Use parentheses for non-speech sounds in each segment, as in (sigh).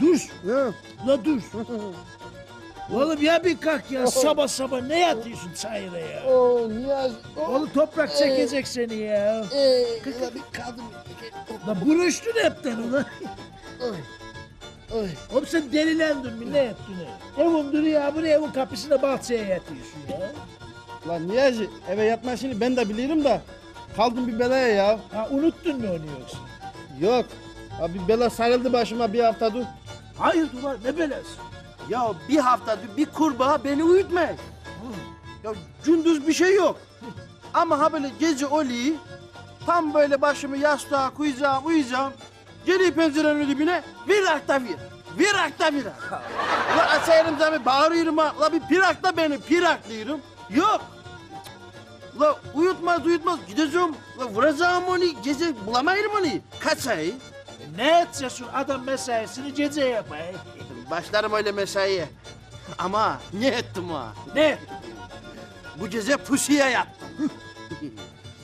Dur. Ya. La dur. (laughs) Oğlum ya bir kalk ya sabah sabah ne yatıyorsun çayıra ya? Oo Niyazi. Oğlum toprak çekecek seni ya. Eee. La bir kaldım. La buruştun hepten ulan. Oy. Oy. Oğlum sen delilendin mi ne yaptın ya? Evin duruyor buraya evin kapısında bahçeye yatıyorsun ya. Lan Niyazi eve yatma işini ben de bilirim da kaldım bir belaya ya. Ha unuttun mu onu yoksa? Yok. Abi bela sarıldı başıma bir haftadır. Hayır ulan ne belası? Ya bir haftadır bir kurbağa beni uyutmaz. Ya gündüz bir şey yok. Ama ha böyle gece oluyor. Tam böyle başımı yastığa koyacağım, uyuyacağım. Geri pencerenin dibine virakta vir. Virakta vir. Ulan açarım tabi bağırıyorum ha. Ulan bir pirakta beni piraklıyorum. Yok. Ulan uyutmaz uyutmaz gideceğim. Ulan vuracağım onu gece bulamayırım onu. Kaç ay? E, ne edeceksin adam mesaisini gece yapay. Başlarım öyle mesaiye. Ama ne ettim ha? Ne? Bu gece pusuya yattım. (laughs)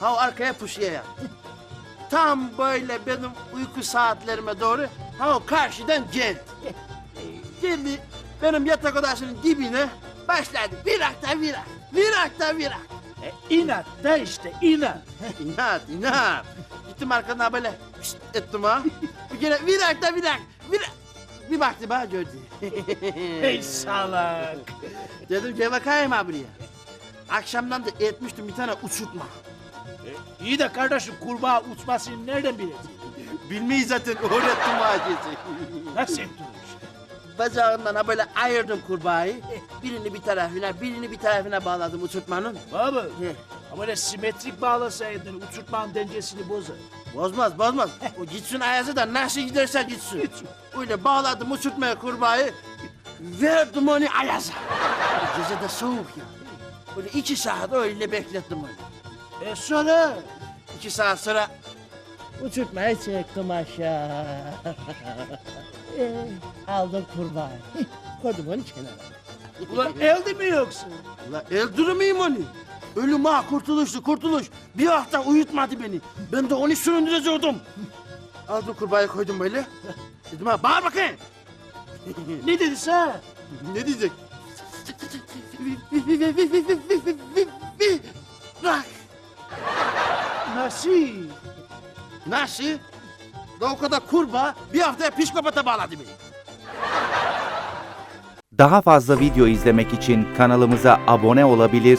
ha arkaya pusuya yattım. Tam böyle benim uyku saatlerime doğru ha o karşıdan geldi. (laughs) geldi benim yatak odasının dibine başladı. Virakta virak, virakta virak. E, inat da işte inat. (laughs) İnat, inat. Gittim arkadan böyle pişt ettim ha. Bir kere virakta virak, virak. Bir baktı bana gördü. (laughs) Ey salak. Dedim gel bakayım ha buraya. Akşamdan da etmiştim bir tane uçurtma. E, iyi de kardeşim kurbağa uçmasını nereden bileceksin? Bilmeyi zaten öğrettim hadisi. Nasıl ettin Bacağından ha böyle ayırdım kurbağayı. Birini bir tarafına, birini bir tarafına bağladım uçurtmanın. Baba. Ama öyle simetrik bağlasaydın uçurtmanın dengesini bozar. Bozmaz, bozmaz. O gitsin ayazı da nasıl giderse gitsin. Öyle bağladım uçurtmaya kurbağayı. Verdim onu ayaza. Gece de soğuk ya. Böyle iki saat öyle beklettim onu. E sonra? İki saat sonra uçurtmayı çektim aşağı. Ee, (laughs) aldım kurbağayı. Koydum onu kenara. Ulan (laughs) elde mi yoksa? Ulan öldürmeyeyim onu. Ölüm ha kurtuluştu kurtuluş. Bir hafta uyutmadı beni. Ben de onu süründürecektim. Aldım kurbağayı koydum böyle. Dedim ha bağır bakayım. (laughs) Ne dedi sen? ne diyecek? Bırak. Nasıl? Nasıl? Da o kadar kurbağa bir haftaya psikopata bağladı beni. Daha fazla video izlemek için kanalımıza abone olabilir,